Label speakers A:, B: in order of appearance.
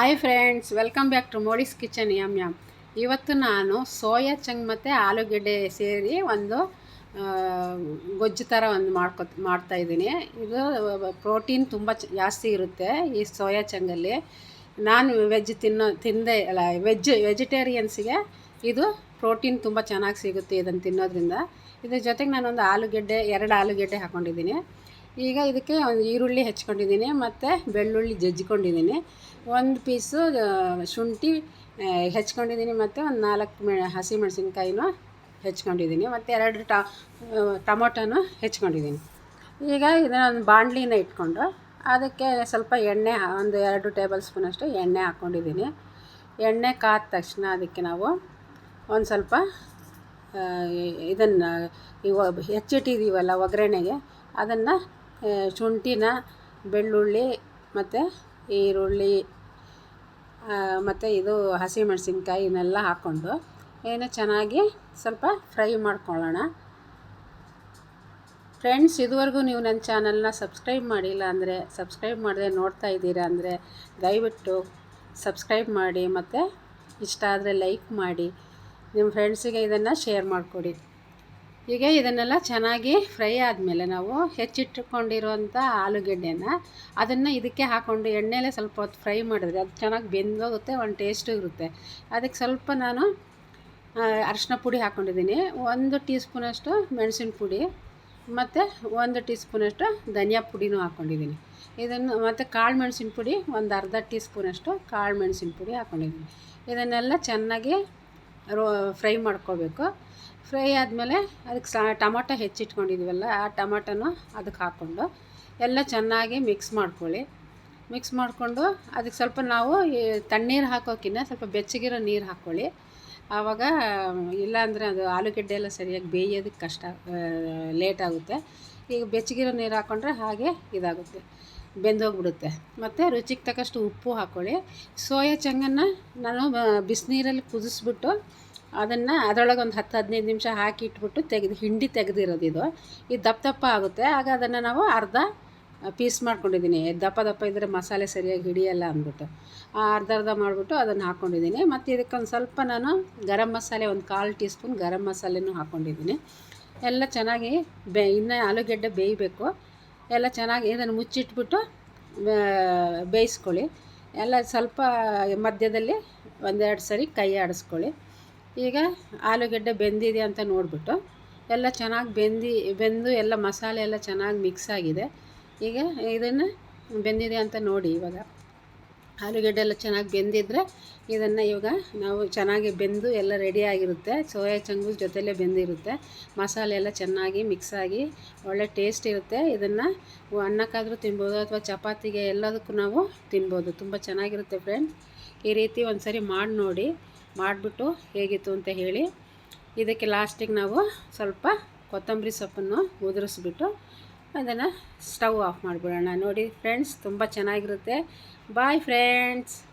A: Hi friends welcome back to Modi's kitchen yum yum ಇವತ್ತು ನಾನು soya ಚಂಗ್ ಮತ್ತು ಆಲೂಗೆಡ್ಡೆ ಸೇರಿ ಒಂದು ಗೊಜ್ಜು ಥರ ಒಂದು ಮಾಡ್ಕೊ ಮಾಡ್ತಾಯಿದ್ದೀನಿ ಇದು ಪ್ರೋಟೀನ್ ತುಂಬ ಜಾಸ್ತಿ ಇರುತ್ತೆ ಈ ಸೋಯಾ ಚಂಗಲ್ಲಿ. ನಾನು ವೆಜ್ ತಿನ್ನೋ, ತಿಂದೆ, ಅಲ್ಲ ವೆಜ್ ವೆಜಿಟೇರಿಯನ್ಸ್ಗೆ ಇದು ಪ್ರೋಟೀನ್ ತುಂಬ ಚೆನ್ನಾಗಿ ಸಿಗುತ್ತೆ ಇದನ್ನು ತಿನ್ನೋದ್ರಿಂದ. ಇದ್ರ ಜೊತೆಗೆ ನಾನೊಂದು ಆಲೂಗೆಡ್ಡೆ, ಎರಡು ಆಲೂಗೆಡ್ಡೆ ಹಾಕ್ಕೊಂಡಿದ್ದೀನಿ ಈಗ ಇದಕ್ಕೆ ಒಂದು ಈರುಳ್ಳಿ ಹೆಚ್ಕೊಂಡಿದ್ದೀನಿ, ಮತ್ತು ಬೆಳ್ಳುಳ್ಳಿ ಜಜ್ಜಿಕೊಂಡಿದ್ದೀನಿ. ಒಂದು ಪೀಸು ಶುಂಠಿ ಹೆಚ್ಕೊಂಡಿದ್ದೀನಿ, ಮತ್ತು ಒಂದು ನಾಲ್ಕು ಮೆ, ಹಸಿ ಮೆಣಸಿನ್ಕಾಯಿನೂ ಹೆಚ್ಕೊಂಡಿದ್ದೀನಿ, ಮತ್ತು ಎರಡು ಟ ಟೊಮೊಟೊನು ಹೆಚ್ಕೊಂಡಿದ್ದೀನಿ. ಈಗ ಇದನ್ನೊಂದು ಬಾಣಲಿನ ಇಟ್ಕೊಂಡು ಅದಕ್ಕೆ ಸ್ವಲ್ಪ ಎಣ್ಣೆ, ಒಂದು ಎರಡು ಟೇಬಲ್ ಸ್ಪೂನಷ್ಟು ಎಣ್ಣೆ ಹಾಕ್ಕೊಂಡಿದ್ದೀನಿ. ಎಣ್ಣೆ ಕಾದ ತಕ್ಷಣ ಅದಕ್ಕೆ ನಾವು ಒಂದು ಸ್ವಲ್ಪ ಇದನ್ನು, ಇವ ಹೆಚ್ಚಿಟ್ಟಿದ್ದೀವಲ್ಲ ಒಗ್ಗರಣೆಗೆ, ಅದನ್ನು ಶುಂಠಿನ, ಬೆಳ್ಳುಳ್ಳಿ ಮತ್ತು ಈರುಳ್ಳಿ ಮತ್ತು ಇದು ಹಸಿಮೆಣಸಿನ್ಕಾಯಿ ಇವನ್ನೆಲ್ಲ ಹಾಕ್ಕೊಂಡು ಏನು ಚೆನ್ನಾಗಿ ಸ್ವಲ್ಪ ಫ್ರೈ ಮಾಡ್ಕೊಳ್ಳೋಣ. ಫ್ರೆಂಡ್ಸ್ ಇದುವರೆಗೂ ನೀವು ನನ್ನ ಚಾನಲ್ನ ಸಬ್ಸ್ಕ್ರೈಬ್ ಮಾಡಿಲ್ಲ ಅಂದರೆ, ಸಬ್ಸ್ಕ್ರೈಬ್ ಮಾಡದೆ ನೋಡ್ತಾ ಇದ್ದೀರಾ ಅಂದರೆ, ದಯವಿಟ್ಟು ಸಬ್ಸ್ಕ್ರೈಬ್ ಮಾಡಿ ಮತ್ತು ಇಷ್ಟ ಆದರೆ ಲೈಕ್ ಮಾಡಿ. ನಿಮ್ಮ ಫ್ರೆಂಡ್ಸಿಗೆ ಇದನ್ನು ಶೇರ್ ಮಾಡಿಕೊಡಿ. ಈಗ ಇದನ್ನೆಲ್ಲ ಚೆನ್ನಾಗಿ ಫ್ರೈ ಆದಮೇಲೆ ನಾವು ಹೆಚ್ಚಿಟ್ಟುಕೊಂಡಿರುವಂಥ ಆಲೂಗೆಡ್ಡೆನ ಅದನ್ನು ಇದಕ್ಕೆ ಹಾಕ್ಕೊಂಡು ಎಣ್ಣೆಲೇ ಸ್ವಲ್ಪ ಹೊತ್ತು ಫ್ರೈ ಮಾಡಿದ್ರೆ ಅದು ಚೆನ್ನಾಗಿ ಬೆಂದೋಗುತ್ತೆ, ಒಂದು ಟೇಸ್ಟು ಇರುತ್ತೆ. ಅದಕ್ಕೆ ಸ್ವಲ್ಪ ನಾನು ಅರಶಿನ ಪುಡಿ ಹಾಕ್ಕೊಂಡಿದ್ದೀನಿ ಒಂದು ಟೀ ಸ್ಪೂನಷ್ಟು ಮೆಣಸಿನ ಪುಡಿ ಮತ್ತು ಒಂದು ಟೀ ಸ್ಪೂನಷ್ಟು ಧನಿಯಾ ಪುಡಿನೂ ಹಾಕ್ಕೊಂಡಿದ್ದೀನಿ ಇದನ್ನು ಮತ್ತು ಕಾಳು ಮೆಣಸಿನ ಪುಡಿ ಒಂದು ಅರ್ಧ ಟೀ ಸ್ಪೂನಷ್ಟು ಕಾಳು ಮೆಣಸಿನ ಪುಡಿ ಹಾಕ್ಕೊಂಡಿದ್ದೀನಿ ಇದನ್ನೆಲ್ಲ ಚೆನ್ನಾಗಿ ರೋ ಫ್ರೈ ಮಾಡ್ಕೋಬೇಕು. ಫ್ರೈ ಆದಮೇಲೆ ಅದಕ್ಕೆ ಸಾ ಟೊಮೊಟೊ ಹೆಚ್ಚಿಟ್ಕೊಂಡಿದ್ದೀವಲ್ಲ ಆ ಟೊಮೊಟೊನು ಅದಕ್ಕೆ ಹಾಕ್ಕೊಂಡು ಎಲ್ಲ ಚೆನ್ನಾಗಿ ಮಿಕ್ಸ್ ಮಾಡ್ಕೊಳ್ಳಿ. ಮಿಕ್ಸ್ ಮಾಡಿಕೊಂಡು ಅದಕ್ಕೆ ಸ್ವಲ್ಪ ನಾವು ತಣ್ಣೀರು ಹಾಕೋಕ್ಕಿಂತ ಸ್ವಲ್ಪ ಬೆಚ್ಚಗಿರೋ ನೀರು ಹಾಕ್ಕೊಳ್ಳಿ. ಆವಾಗ, ಇಲ್ಲಾಂದರೆ ಅದು ಆಲೂಗೆಡ್ಡೆ ಎಲ್ಲ ಸರಿಯಾಗಿ ಬೇಯೋದಕ್ಕೆ ಕಷ್ಟ ಲೇಟ್ ಆಗುತ್ತೆ. ಈಗ ಬೆಚ್ಚಗಿರೋ ನೀರು ಹಾಕ್ಕೊಂಡ್ರೆ ಹಾಗೆ ಇದಾಗುತ್ತೆ. ಬೆಂದೋಗ್ಬಿಡುತ್ತೆ. ಮತ್ತು ರುಚಿಗೆ ತಕ್ಕಷ್ಟು ಉಪ್ಪು ಹಾಕ್ಕೊಳ್ಳಿ ಸೋಯಾ ಚಂಗನ್ನು ನಾನು ಬಿಸಿನೀರಲ್ಲಿ ಕುದಿಸ್ಬಿಟ್ಟು ಅದನ್ನು ಅದರೊಳಗೆ ಒಂದು ಹತ್ತು ಹದಿನೈದು ನಿಮಿಷ ಹಾಕಿ ಇಟ್ಬಿಟ್ಟು ತೆಗೆದು, ಹಿಂಡಿ ತೆಗೆದಿರೋದು ಇದು. ಇದು ದಪ್ಪ ದಪ್ಪ ಆಗುತ್ತೆ. ಆಗ ಅದನ್ನು ನಾವು ಅರ್ಧ ಪೀಸ್ ಮಾಡ್ಕೊಂಡಿದ್ದೀನಿ. ದಪ್ಪ ದಪ್ಪ ಇದ್ದರೆ ಮಸಾಲೆ ಸರಿಯಾಗಿ ಹಿಡಿಯಲ್ಲ ಅಂದ್ಬಿಟ್ಟು. ಆ, ಅರ್ಧ ಅರ್ಧ ಮಾಡಿಬಿಟ್ಟು ಅದನ್ನು ಹಾಕ್ಕೊಂಡಿದ್ದೀನಿ ಮತ್ತು ಇದಕ್ಕೊಂದು ಸ್ವಲ್ಪ ನಾನು ಗರಂ ಮಸಾಲೆ, ಒಂದು ಕಾಲು ಟೀ ಸ್ಪೂನ್ ಗರಂ ಮಸಾಲೆನೂ ಹಾಕ್ಕೊಂಡಿದ್ದೀನಿ ಎಲ್ಲ ಚೆನ್ನಾಗಿ ಬೇ, ಇನ್ನು ಆಲೂಗೆಡ್ಡೆ ಬೇಯಬೇಕು. ಎಲ್ಲ ಚೆನ್ನಾಗಿ ಇದನ್ನು ಮುಚ್ಚಿಟ್ಬಿಟ್ಟು ಬೇಯಿಸ್ಕೊಳ್ಳಿ. ಎಲ್ಲ ಸ್ವಲ್ಪ ಮಧ್ಯದಲ್ಲಿ ಒಂದೆರಡು ಸರಿ ಕೈ ಆಡಿಸ್ಕೊಳ್ಳಿ. ಈಗ ಆಲೂಗೆಡ್ಡೆ ಬೆಂದಿದೆ ಅಂತ ನೋಡಿಬಿಟ್ಟು, ಎಲ್ಲ ಚೆನ್ನಾಗಿ ಬೆಂದಿ, ಬೆಂದು ಎಲ್ಲ ಮಸಾಲೆ ಎಲ್ಲ ಚೆನ್ನಾಗಿ ಮಿಕ್ಸ್ ಆಗಿದೆ. ಈಗ ಇದನ್ನು ಬೆಂದಿದೆ ಅಂತ ನೋಡಿ ಇವಾಗ. ಆಲೂಗೆಡ್ಡೆ ಎಲ್ಲ ಚೆನ್ನಾಗಿ ಬೆಂದಿದ್ರೆ ಇದನ್ನು ಇವಾಗ ನಾವು ಚೆನ್ನಾಗಿ ಬೆಂದು ಎಲ್ಲ ರೆಡಿಯಾಗಿರುತ್ತೆ ಸೋಯಾ ಚಂಗು ಜೊತೆಲೇ ಬೆಂದಿರುತ್ತೆ. ಮಸಾಲೆ ಎಲ್ಲ ಚೆನ್ನಾಗಿ ಮಿಕ್ಸ್ ಆಗಿ ಒಳ್ಳೆ ಟೇಸ್ಟ್ ಇರುತ್ತೆ. ಇದನ್ನು ಅನ್ನಕ್ಕಾದರೂ ತಿನ್ಬೋದು ಅಥವಾ ಚಪಾತಿಗೆ ಎಲ್ಲದಕ್ಕೂ ನಾವು ತಿನ್ಬೋದು. ತುಂಬ ಚೆನ್ನಾಗಿರುತ್ತೆ ಫ್ರೆಂಡ್ ಈ ರೀತಿ ಒಂದು ಸರಿ ಮಾಡಿ ನೋಡಿ. ಮಾಡಿಬಿಟ್ಟು ಹೇಗಿತ್ತು ಅಂತ ಹೇಳಿ. ಇದಕ್ಕೆ ಲಾಸ್ಟಿಗೆ ನಾವು ಸ್ವಲ್ಪ ಕೊತ್ತಂಬರಿ ಸೊಪ್ಪನ್ನು ಉದುರಿಸ್ಬಿಟ್ಟು ಅದನ್ನು ಸ್ಟವ್ ಆಫ್ ಮಾಡಿಬಿಡೋಣ. ನೋಡಿ ಫ್ರೆಂಡ್ಸ್ ತುಂಬ ಚೆನ್ನಾಗಿರುತ್ತೆ. Bye friends.